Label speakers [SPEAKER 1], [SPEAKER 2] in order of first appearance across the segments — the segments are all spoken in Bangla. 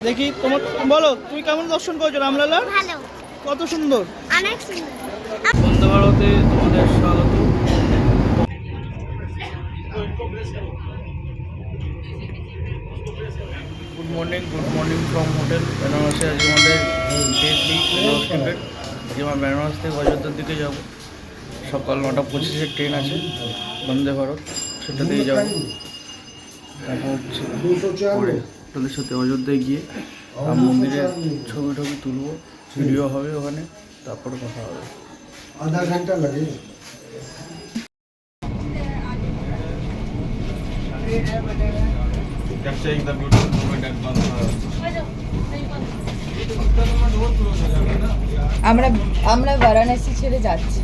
[SPEAKER 1] দেখি তোমার বলো তুমি কেমন দর্শন করেছ রামলালা? কত সুন্দর।
[SPEAKER 2] অনেক সুন্দর।
[SPEAKER 1] বন্দে ভারতে তোমাদের স্বাগত। Good morning good morning from hotel বেনারসে আজকে আমাদের ডেটলি স্টুডেন্ট যে আমার বেনারস থেকে অযোধ্যার দিকে যাব। সকাল নটা পঁচিশে ট্রেন আছে বন্দে ভারত সেটা দিয়ে যাব তারপর হচ্ছে আপনাদের সাথে অযোধ্যায় গিয়ে মন্দিরের ছবি টবি তুলবো ভিডিও হবে ওখানে তারপরে কথা হবে।
[SPEAKER 3] আধা ঘণ্টা লাগে।
[SPEAKER 4] আমরা আমরা বারাণসী ছেড়ে যাচ্ছি।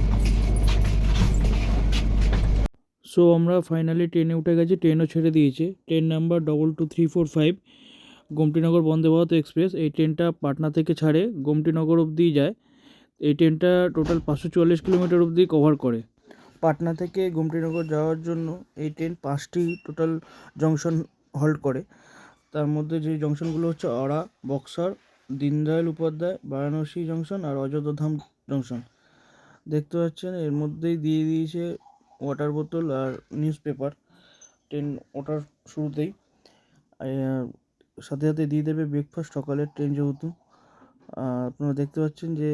[SPEAKER 1] সো আমরা ফাইনালি ট্রেনে উঠে গেছি ট্রেনও ছেড়ে দিয়েছে। Train number double two three four five Gomtinagar Vande Bharat express এই ট্রেনটা পাটনা থেকে ছাড়ে গোমটিনগর অবধি যায়। এই ট্রেনটা টোটাল পাঁচশো চুয়াল্লিশ কিলোমিটার অবধি কভার করে। পাটনা থেকে গোমটিনগর যাওয়ার জন্য এই ট্রেন পাঁচটি টোটাল জংশন হল্ট করে। তার মধ্যে যে জংশনগুলো হচ্ছে অরা বক্সার, দীনদয়াল উপাধ্যায়, বারাণসী জংশন আর অযোধ্যাধাম জংশন দেখতে পাচ্ছেন, এর মধ্যেই দিয়ে দিয়েছে ওয়াটার বোতল আর নিউজ পেপার ট্রেন ওঠার শুরুতেই সাথে সাথে দিয়ে দেবে ব্রেকফাস্ট সকালের ট্রেন যেহেতু। আপনারা দেখতে পাচ্ছেন যে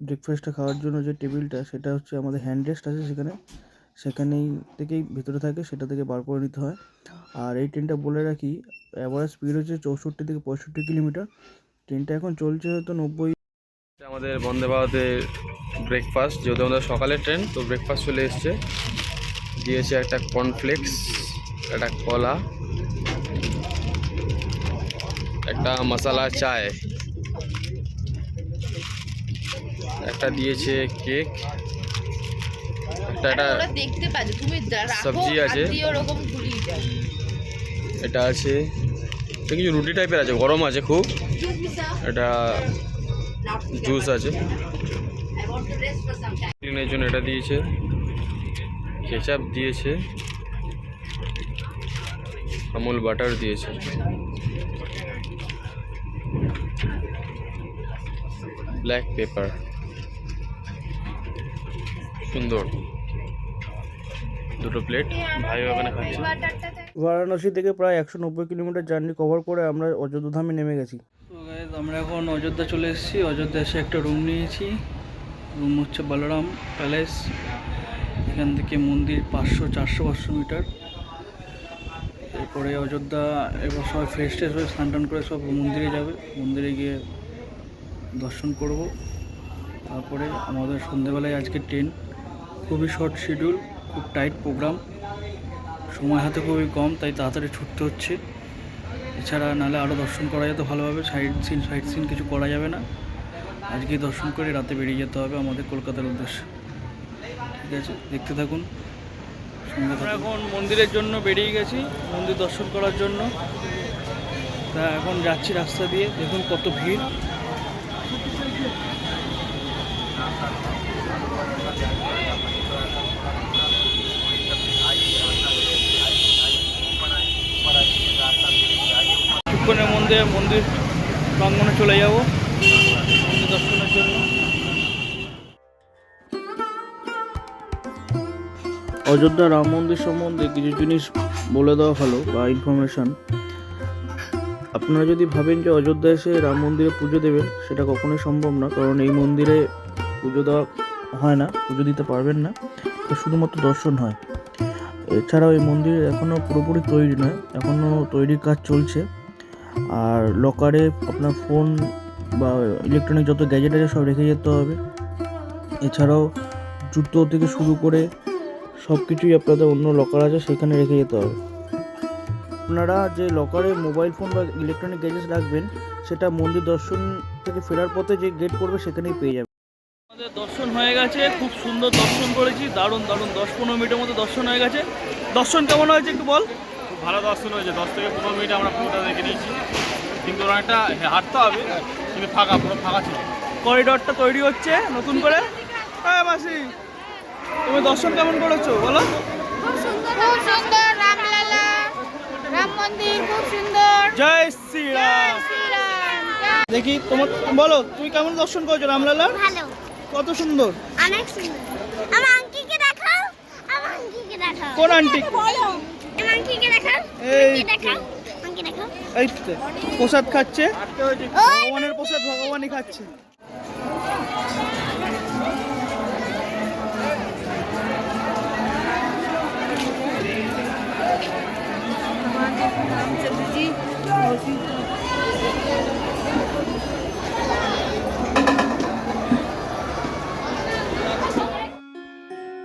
[SPEAKER 1] ব্রেকফাস্টটা খাওয়ার জন্য যে টেবিলটা, সেটা হচ্ছে আমাদের হ্যান্ড রেস্ট আছে সেখানে। সেখানেই থেকেই ভিতরে থাকে, সেটা থেকে বার করে নিতে হয়। আর এই ট্রেনটা বলে রাখি অ্যাভারেজ স্পিড হচ্ছে চৌষট্টি থেকে পঁয়ষট্টি কিলোমিটার। ট্রেনটা এখন চলছে হয়তো নব্বই
[SPEAKER 3] আমাদের বন্দে ভারতের ব্রেকফাস্ট যেহেতু আমাদের সকালের ট্রেন তো ব্রেকফাস্ট চলে এসছে। দিয়েছে একটা কর্নফ্লেক্স একটা কলা একটা মশলা চায় একটা দিয়েছে কেক একটা একটা
[SPEAKER 4] দেখতে পাচ্ছে তুমি
[SPEAKER 3] সবজি আছে। এটা আছে কিছু রুটি টাইপের আছে গরম আছে খুব। এটা জুস আছে। এর জন্য এটা দিয়েছে। কেচাপ দিয়েছে। আমুল বাটার দিয়েছে। ব্ল্যাক পেপার সুন্দর। দুটো প্লেট ভাই ওখানে খাচ্ছে।
[SPEAKER 1] বারাণসী থেকে প্রায় একশো নব্বই কিলোমিটার জার্নি কভার করে আমরা অযোধ্যা ধামে নেমে গেছি। আমরা এখন অযোধ্যা চলে এসেছি। অযোধ্যা এসে একটা রুম নিয়েছি। রুম হচ্ছে বলরাম প্যালেস এখান থেকে মন্দির পাঁচশো, চারশো, পাঁচশো মিটার এরপরে অযোধ্যা, এবার সবাই ফ্রেশ ট্রেশ হয়ে স্নান টান করে সব মন্দিরে যাবে। মন্দিরে গিয়ে দর্শন করব। তারপরে আমাদের সন্ধেবেলায় আজকে ট্রেন খুবই শর্ট শিডিউল খুব টাইট প্রোগ্রাম সময় হাতে খুবই কম, তাই তাড়াতাড়ি ছুটতে হচ্ছে। এছাড়া নাহলে আরও দর্শন করা যেত ভালোভাবে সাইড সিন সাইড সিন কিছু করা যাবে না। আজকে দর্শন করে রাতে বেরিয়ে যেতে হবে আমাদের কলকাতার উদ্দেশ্যে। ঠিক আছে, দেখতে থাকুন। আমরা এখন মন্দিরের জন্য বেরিয়ে গেছি, মন্দির দর্শন করার জন্য। তা এখন যাচ্ছি রাস্তা দিয়ে, দেখুন কত ভিড়। কিছুক্ষণের মন্দির প্রাঙ্গনে চলে যাব। মন্দির দর্শনের জন্য। অযোধ্যা রাম মন্দির সম্বন্ধে কিছু জিনিস বলে দেওয়া হলো বা ইনফরমেশান আপনারা যদি ভাবেন যে অযোধ্যা এসে রাম মন্দিরে পুজো দেবেন, সেটা কখনোই সম্ভব না, কারণ এই মন্দিরে পুজো দেওয়া হয় না, পুজো দিতে পারবেন না, তো শুধুমাত্র দর্শন হয়। এছাড়াও এই মন্দির এখনও পুরোপুরি তৈরি নয় এখনও তৈরির কাজ চলছে। আর লকারে আপনার ফোন বা ইলেকট্রনিক যত গ্যাজেট আছে সব রেখে যেতে হবে। এছাড়াও জুতো থেকে শুরু করে সব কিছুই আপনাদের অন্য লকার আছে, সেখানে রেখে যেতে হবে। আপনারা যে লকারে মোবাইল ফোন বা ইলেকট্রনিক গ্যাজেট রাখবেন, সেটা মন্দির দর্শন থেকে ফেরার পথে যে গেট করবে সেখানেই পেয়ে যাবেন। আমাদের দর্শন হয়ে গেছে, খুব সুন্দর দর্শন করেছি, দারুণ দারুণ, দশ পনেরো মিনিটের মতো দর্শন হয়ে গেছে। দর্শন কেমন হয়েছে একটু বল?
[SPEAKER 3] ভালো দর্শন হয়েছে। দশ থেকে পনেরো মিনিট আমরা পুরোটা দেখে নিয়েছি। কিন্তু অনেকটা হাঁটতে হবে কিন্তু ফাঁকা পুরো ফাঁকা ছিল।
[SPEAKER 1] করিডরটা তৈরি হচ্ছে নতুন করে। হ্যাঁ মাসি। তুমি দর্শন কেমন করেছ বলো?
[SPEAKER 2] খুব সুন্দর খুব সুন্দর রামলালা রাম
[SPEAKER 5] রাম মন্দির খুব সুন্দর।
[SPEAKER 6] জয় শ্রীরাম। দেখি তোমার বলো তুমি কেমন দর্শন করেছ রামলালা? কত সুন্দর।
[SPEAKER 2] অনেক সুন্দর। আমার আঙ্কিকে দেখাও আমার আঙ্কিকে দেখাও।
[SPEAKER 6] কোন আন্টি
[SPEAKER 2] বলো।
[SPEAKER 6] এই প্রসাদ খাচ্ছে। ভগবানের প্রসাদ ভগবানই খাচ্ছে।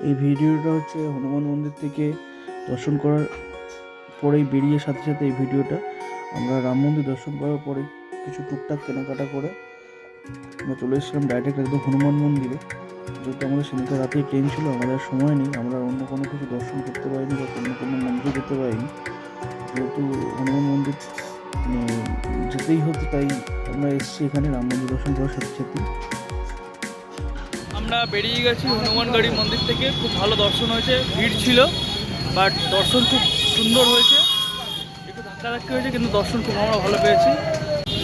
[SPEAKER 6] এই ভিডিওটা হচ্ছে হনুমান মন্দির থেকে দর্শন করার পরেই বেরিয়ে সাথে সাথে এই ভিডিওটা আমরা রাম মন্দির দর্শন করার পরে কিছু টুকটাক কেনাকাটা করে আমরা চলে এসেছিলাম ডাইরেক্ট একদম হনুমান মন্দিরে। যেহেতু আমাদের সেদিনকে রাতেই ট্রেন ছিল, আমাদের সময় নেই, আমরা অন্য কোনো কিছু দর্শন করতে পারিনি বা অন্য কোনো মন্দিরে যেতে পারিনি। যেহেতু হনুমান মন্দির মানে যেতেই হতো তাই আমরা এসেছি এখানে রাম মন্দির দর্শন করার সাথে সাথে। আমরা বেরিয়ে গেছি হনুমানগাড়ি মন্দির থেকে। খুব ভালো দর্শন হয়েছে, ভিড় ছিল বাট দর্শন খুব সুন্দর হয়েছে। একটু ধাক্কা ধাক্কি হয়েছে, কিন্তু দর্শন খুব আমরা ভালো পেয়েছি।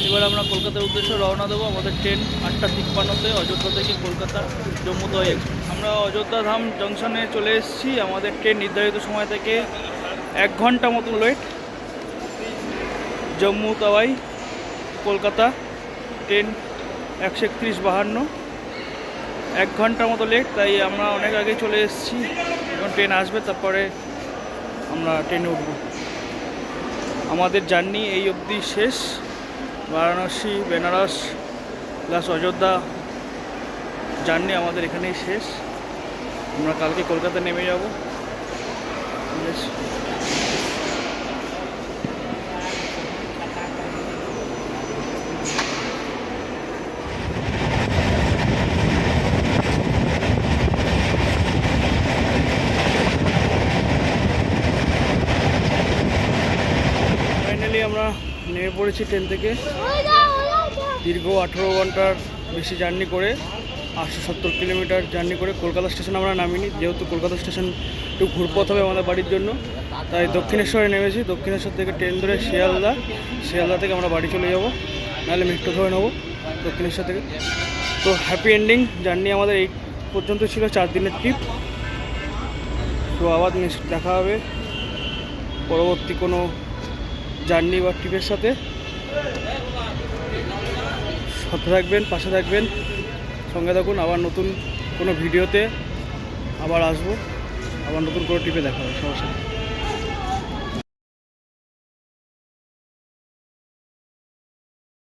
[SPEAKER 6] এবার আমরা কলকাতার উদ্দেশ্যে রওনা দেবো আমাদের ট্রেন আটটা তিপ্পান্নতে, অযোধ্যা থেকে কলকাতা জম্মু তাওয়াই এক্সপ্রেস আমরা অযোধ্যা ধাম জংশনে চলে এসেছি। আমাদের ট্রেন নির্ধারিত সময় থেকে এক ঘণ্টা মতো লেট জম্মু তাওয়াই, কলকাতা, ট্রেন একশো একত্রিশ বাহান্ন। এক ঘণ্টা মতো লেট তাই আমরা অনেক আগে চলে এসেছি। এখন ট্রেন আসবে, তারপরে আমরা ট্রেনে উঠব। আমাদের জার্নি এই অবধি শেষ। বারাণসী, বেনারস, প্লাস অযোধ্যা, জার্নি আমাদের এখানেই শেষ। আমরা কালকে কলকাতা নেমে যাব। বেশ ফাইনালি আমরা পড়েছি ট্রেন থেকে। দীর্ঘ আঠেরো ঘণ্টার বেশি জার্নি করে, আটশো সত্তর কিলোমিটার জার্নি করে কলকাতা স্টেশন আমরা নামিনি, যেহেতু কলকাতা স্টেশন একটু ঘুরপথ হবে আমাদের বাড়ির জন্য। তাই দক্ষিণেশ্বরে নেমেছি, দক্ষিণেশ্বর থেকে ট্রেন ধরে শিয়ালদা শিয়ালদা থেকে আমরা বাড়ি চলে যাব। নাহলে মেট্রো ধরে নেব দক্ষিণেশ্বর থেকে। তো হ্যাপি এন্ডিং জার্নি আমাদের এই পর্যন্ত ছিল চার দিনের ট্রিপ তো আবার দেখা হবে। পরবর্তী কোনো জার্নি বা ট্রিপের সাথে। সাথে থাকবেন, পাশে থাকবেন। সঙ্গে থাকুন, আবার নতুন কোনো ভিডিওতে আবার আসব। আবার নতুন কোনো টিপে দেখাবো হবে সাথে